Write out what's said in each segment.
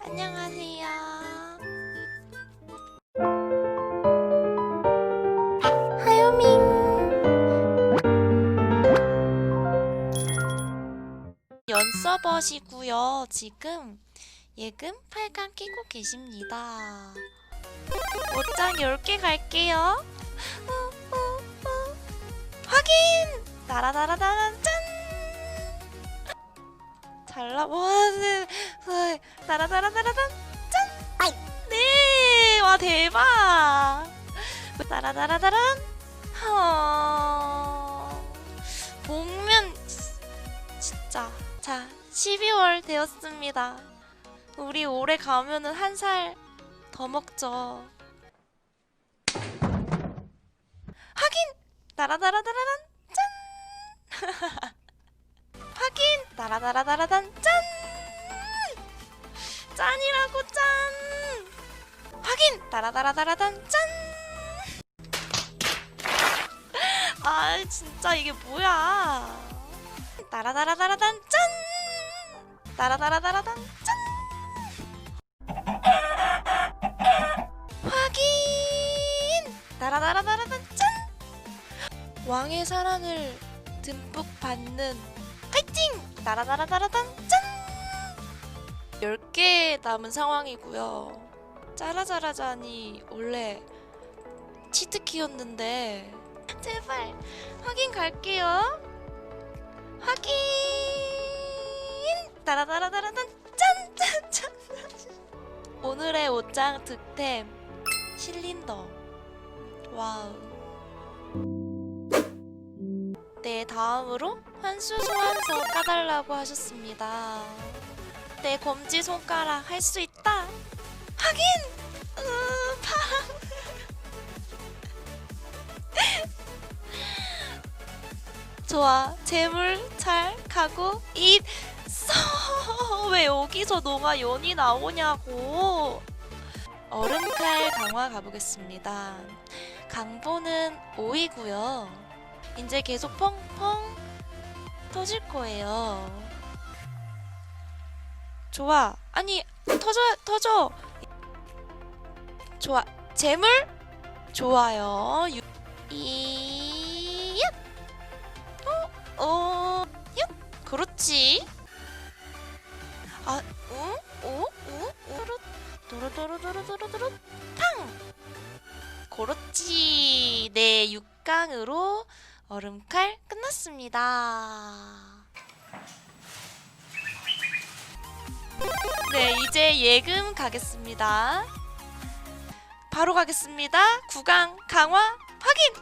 안녕하세요. 하요밍. 연서버시고요. 지금 예금 8강 끼고 계십니다. 옷장 10개 갈게요. 확인! 따라다라다란 짠! 잘 나와 네. 네. 따라다라다라단 짠! 아이. 네! 와 대박! 따라다라다란 어... 복면 진짜 자 12월 되었습니다. 우리 올해 가면은 한 살 더 먹죠. 확인! 따라다라다라란 짠! 확인! 따라다라다라단 짠! 확인! 따라다라다라단 짠! 아 진짜 이게 뭐야? 따라다라다라단 짠! 따라다라다라단 짠! 확인! 따라다라다라단 짠! 왕의 사랑을 듬뿍 받는 파이팅! 따라다라다라단 짠! 10개 남은 상황이고요. 짜라짜라잔이 원래 치트키였는데 제발 확인 갈게요. 확인! 따라다라다라단 짠! 짠! 짠! 오늘의 옷장 득템 실린더 와우 네 다음으로 환수 소환서 까달라고 하셨습니다 내 검지 손가락 할 수 있다 확인! 으, 파랑 좋아 재물 잘 가고 있어. 왜 여기서 너가 연이 나오냐고. 얼음칼 강화 가보겠습니다. 강보는 5이고요. 이제 계속 펑펑 터질 거예요. 좋아 아니 터져 터져 좋아 재물 좋아요 유, 이 어? 어? 얍 그렇지 아 응? 오? 우? 우르 도로도로도로도로도로 탕 그렇지 네 6강으로 얼음칼 끝났습니다 네 이제 예금 가겠습니다 바로 가겠습니다. 9강 강화 확인!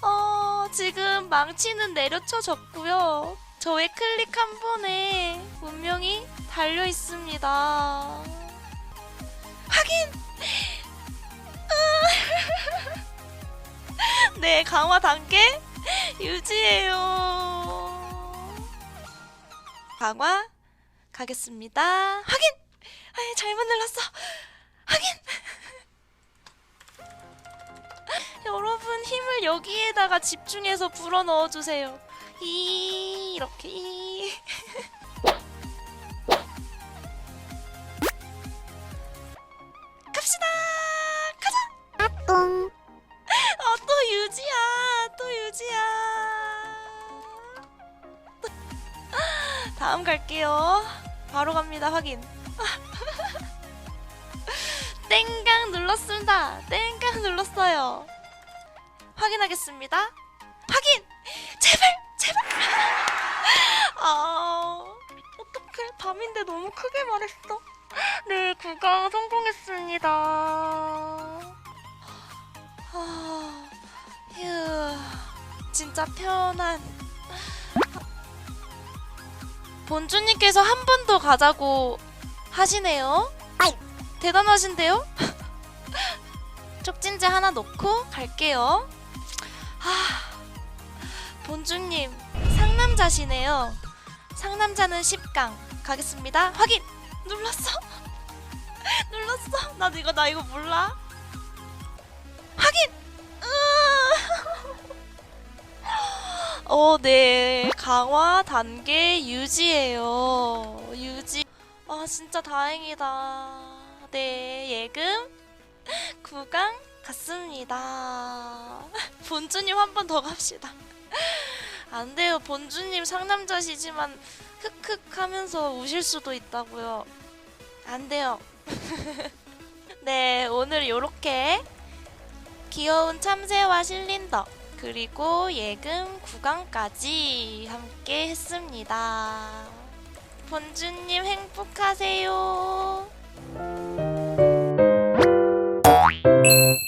어 지금 망치는 내려쳐졌고요. 저의 클릭 한 번에 운명이 달려 있습니다. 확인! 네 강화 단계 유지해요. 강화 가겠습니다. 확인! 아 잘못 눌렀어 확인 여러분 힘을 여기에다가 집중해서 불어 넣어 주세요. 이 이렇게 이. 갑시다! 가자! 뿡아또 유지야! 또 유지야! 다음 갈게요. 바로 갑니다 확인 땡강 눌렀습니다. 땡강 눌렀어요. 확인하겠습니다. 확인! 제발! 제발! 아 어떡해. 밤인데 너무 크게 말했어. 네 구강 성공했습니다. 아, 휴, 진짜 편한. 본주님께서 한 번 더 가자고 하시네요. 대단하신데요? 촉진제 하나 넣고 갈게요. 아, 본주님 상남자시네요. 상남자는 10강 가겠습니다. 확인 눌렀어. 눌렀어. 나 이거 나 이거 몰라. 확인! 어, 네. 강화 단계 유지예요. 유지. 진짜 다행이다. 네, 예금 구강 갔습니다. 본주님 한 번 더 갑시다. 안 돼요. 본주님 상남자시지만 흑흑 하면서 우실 수도 있다고요. 안 돼요. 네, 오늘 요렇게 귀여운 참새와 실린더 그리고 예금 구강까지 함께 했습니다. 본주님 행복하세요. Thank you.